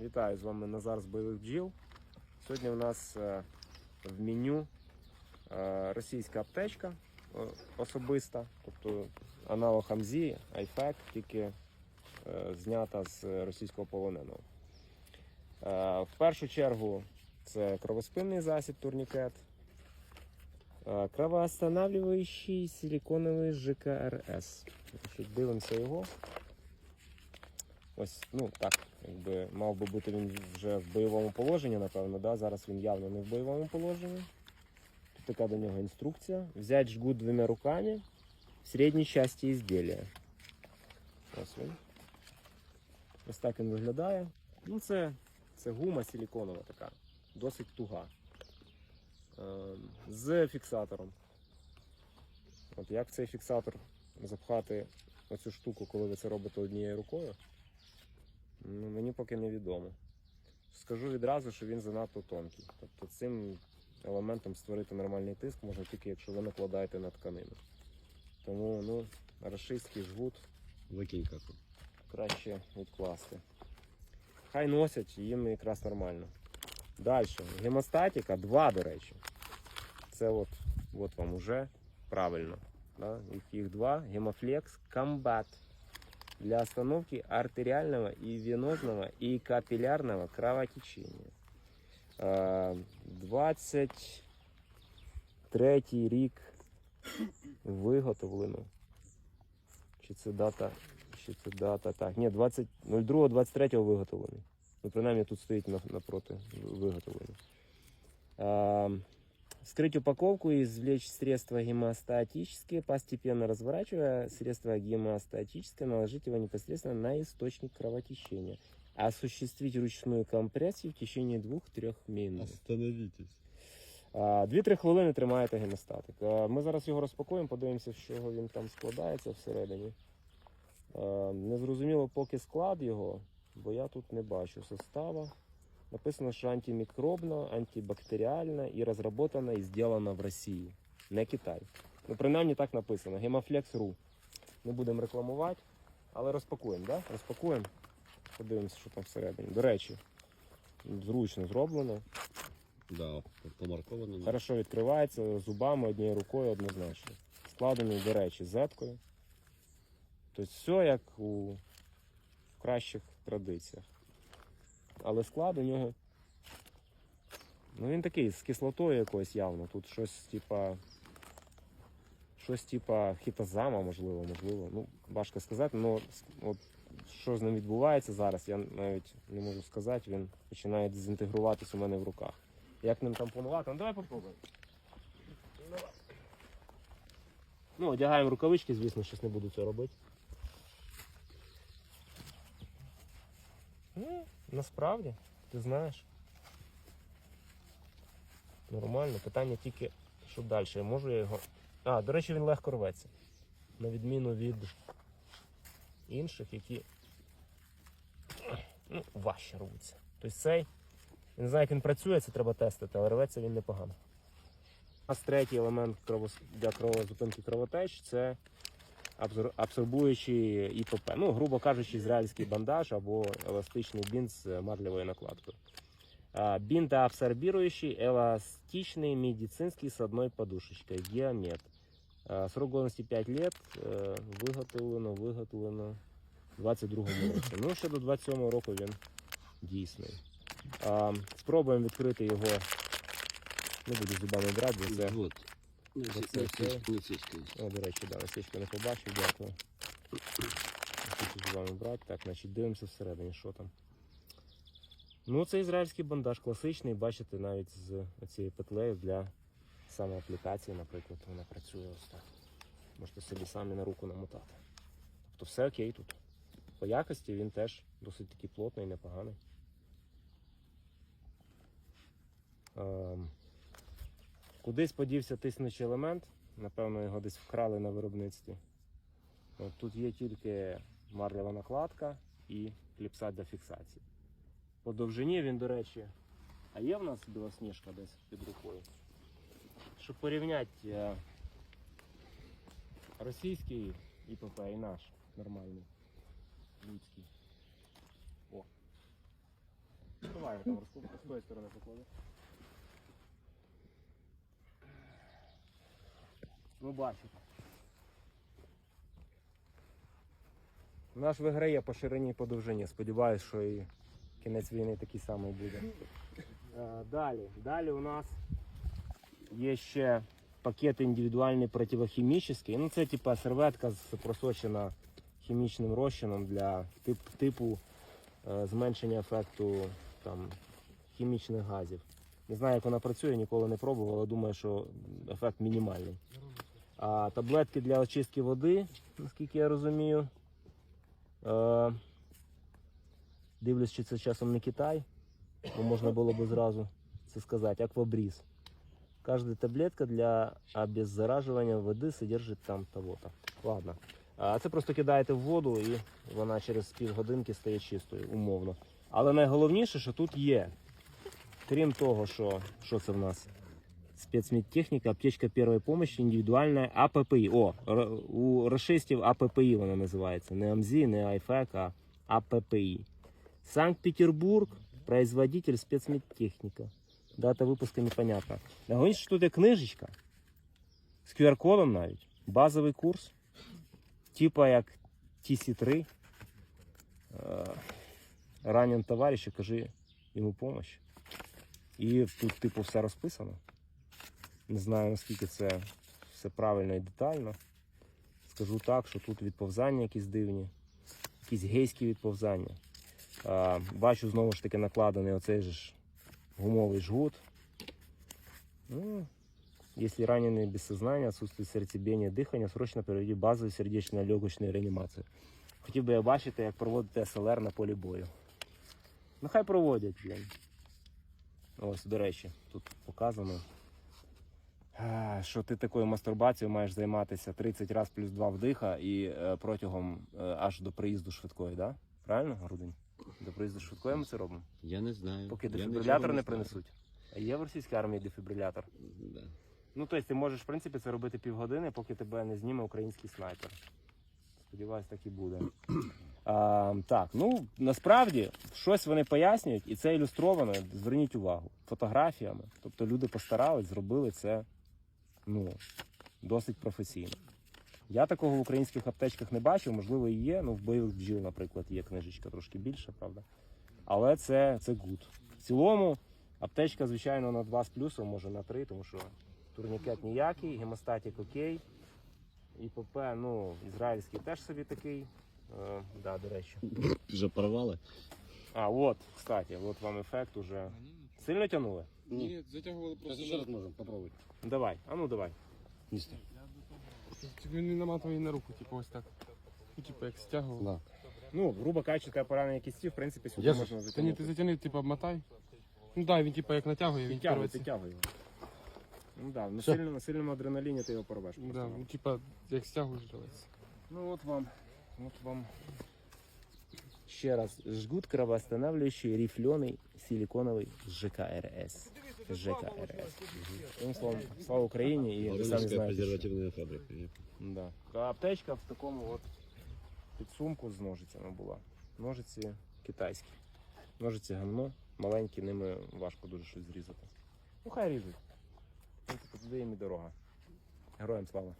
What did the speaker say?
Вітаю з вами Назар з бойових бджіл. Сьогодні у нас е, в меню е, російська аптечка особиста, тобто аналог Амзі, Айфек, тільки е, знята з російського полоненого. В першу чергу це кровоспинний засіб турнікет, кровоостанавливающий силиконовий ЖКРС. Дивимося його. Ось, ну так, якби мав би бути він вже в бойовому положенні, напевно, да? зараз він явно не в бойовому положенні. Тут така до нього інструкція. Взять жгут двома руками в середній часті ізділля. Ось він. Ось так він виглядає. Ну, це, це гума силіконова така, досить туга. Е, з фіксатором. От як цей фіксатор запхати оцю штуку, коли ви це робите однією рукою? Ну, мені поки невідомо. Скажу відразу, що він занадто тонкий. Тобто цим елементом створити нормальний тиск можна тільки, якщо ви накладаєте на тканину. Тому ну, рашистський жгут Викинь каку. краще відкласти. Хай носять, їм якраз нормально. Далі. Гемостатика 2, до речі. Це от, от вам уже правильно. Да? Їх, їх два. Гемофлекс комбат для остановки артериального и венозного и капиллярного кровотечения. Е, 23 рік виготовлено. Чи це дата? Чи це дата? Так, ні, 20, 02-23 виготовлений. Ну, принаймні тут стоїть на- напроти виготовлений. Вскрыть упаковку и извлечь средства гемостатические, постепенно разворачивая средства гемостатическое, наложить его непосредственно на источник кровотечения. Осуществить ручную компрессию в течение 2-3 минут. Остановитесь. Дві-три хвилини тримаєте гемостатик. Ми зараз його розпакуємо, подивимося, з чого він там складається всередині. А, Не зрозуміло поки склад його, бо я тут не бачу состава. Написано, що антимікробна, антибактеріальна і розроблена і зроблена в Росії, не Китай. Ну, принаймні так написано. Гемофлекс.ру. Не будемо рекламувати, але розпакуємо, да? Розпакуємо. Подивимося, що там всередині. До речі, зручно зроблено. Да, помарковано. Хорошо відкривається зубами однією рукою однозначно. Складений, до речі, зеткою. Тобто все як у кращих традиціях. Але склад у нього. Ну він такий з кислотою якоюсь явно. Тут щось типа. Щось типа хітозама, можливо, можливо. Ну, важко сказати, але от що з ним відбувається зараз, я навіть не можу сказати, він починає дезінтегруватись у мене в руках. Як ним там планувати? Ну давай попробуємо. Ну. Одягаємо рукавички, звісно, щось не буду цього робити. Ну, насправді, ти знаєш. Нормально. Питання тільки, що далі. Можу я його. А, до речі, він легко рветься. На відміну від інших, які ну, важче рвуться. Тобто цей. Я не знаю, як він працює, це треба тестити, але рветься він непогано. Нас третій елемент для кровозупинки кровотеч це абсор- абсорбуючий ІПП. Ну, грубо кажучи, ізраїльський бандаж або еластичний бінт з марлевою накладкою. Бинтоабсорбирующий эластичный медицинский с одной подушечкой. Геомет. Срок годности 5 лет. Е, Виготовлено, виготовлено в 22-му році. Ну, ще до 27-го року він дійсний. Спробуємо відкрити його. Не буду зубами брати, бо це. Вот. Ну. О, до речі, да, насічку не побачив, дякую. Хочу зубами брати. Так, значить, дивимося всередині, що там. Ну, це ізраїльський бандаж класичний, бачите, навіть з цією петлею для самоаплікації, наприклад, вона працює ось так. Можете собі самі на руку намотати. Тобто все окей тут. По якості він теж досить таки плотний, непоганий. Ем, Кудись подівся тиснучий елемент, напевно, його десь вкрали на виробництві. От тут є тільки марлева накладка і кліпса для фіксації. По довжині він, до речі, а є в нас білосніжка десь під рукою. Щоб порівняти е, російський ІПП і наш нормальний людський. О. Давай, там розкупку з тої сторони поклади. Ну бачите. Наш виграє по ширині і по довжині. Сподіваюсь, що і кінець війни такий самий буде. Е, Далі. Далі у нас є ще пакет індивідуальний противохімічний. Ну, це типа серветка з- просочена хімічним розчином для тип, типу е, зменшення ефекту там, хімічних газів. Не знаю, як вона працює, ніколи не пробував, але думаю, що ефект мінімальний. Таблетки для очистки води, наскільки я розумію. Е, дивлюсь, чи це часом не Китай, бо можна було би зразу це сказати, аквабриз. Каждая таблетка для обеззараживания води содержить там того-то. Ладно. А це просто кидаєте в воду і вона через півгодинки стає чистою, умовно. Але найголовніше, що тут є, крім того, що, що це в нас? Спецмедтехніка, аптечка першої допомоги, індивідуальна АППІ. О, р- у расистів АППІ вона називається. Не АМЗ, не АйФЕК, а АППІ. Санкт-Петербург, производитель спецмедтехніка. Дата випуску непонятна. Найголовніше, що тут є книжечка з QR-кодом навіть. Базовий курс. Типа як TC3. Е, Ранен товариш, кажи йому помощь. І тут, типу, все розписано. Не знаю, наскільки це все правильно і детально. Скажу так, що тут відповзання якісь дивні, якісь гейські відповзання. Е, Бачу знову ж таки накладений оцей же ж гумовый жгут. Ну, если раненый без сознания, отсутствует сердцебиение, дыхання, срочно проведи базову сердечно-легочну реанімацію. Хотів би я бачити, як проводити СЛР на полі бою. Ну хай проводять, блін. Ось, до речі, тут показано, а, що ти такою мастурбацією маєш займатися 30 разів плюс 2 вдиха і е, протягом е, аж до приїзду швидкої, да? Правильно, Грудень? До приїзду швидкої ми це робимо? Я не знаю. Поки дефібрилятор нічого не принесуть. А є в російській армії дефібрилятор? Да. Ну, тобто ти можеш, в принципі, це робити півгодини, поки тебе не зніме український снайпер. Сподіваюсь, так і буде. А, так, ну насправді щось вони пояснюють, і це ілюстровано. Зверніть увагу, фотографіями. Тобто люди постарались, зробили це ну, досить професійно. Я такого в українських аптечках не бачив, можливо, і є. Ну, в бойових бджіл, наприклад, є книжечка трошки більша, правда. Але це, це гуд. В цілому, аптечка, звичайно, на 2 з плюсом, може на 3, тому що турнікет ніякий, гемостатік окей. ІПП, ну, ізраїльський теж собі такий. Е, да, до речі. Вже порвали? А, от, кстати, от вам ефект уже. Сильно тягнули? Ні, затягували просто. Ще раз можемо попробувати. Давай, а ну давай. Містер. Він не наматував її на руку, типу ось так. Ну, типу, як стягував. Да. Ну, грубо кажучи, те поранення кісті, в принципі, сюди Я можна Та ні, затягнути. ти затягни, типу, обмотай. Ну да, він типу як натягує, він Підтягуй, порветься. підтягуй його. Ну да, на, Все. сильному, на сильному адреналіні ти його порвеш. Да, просто. ну типа, як стягуєш, давайте. Ну от вам, от вам. Ще раз, жгут кровоостанавливающий рифленый силиконовый ЖКРС. ЖКРС. Одним словом, слава Україні і ви самі знаєте. фабрика. Да. А аптечка в такому от підсумку з ножицями була. Ножиці китайські. Ножиці гамно, маленькі, ними важко дуже щось зрізати. Ну хай ріжуть. Туди їм і дорога. Героям слава.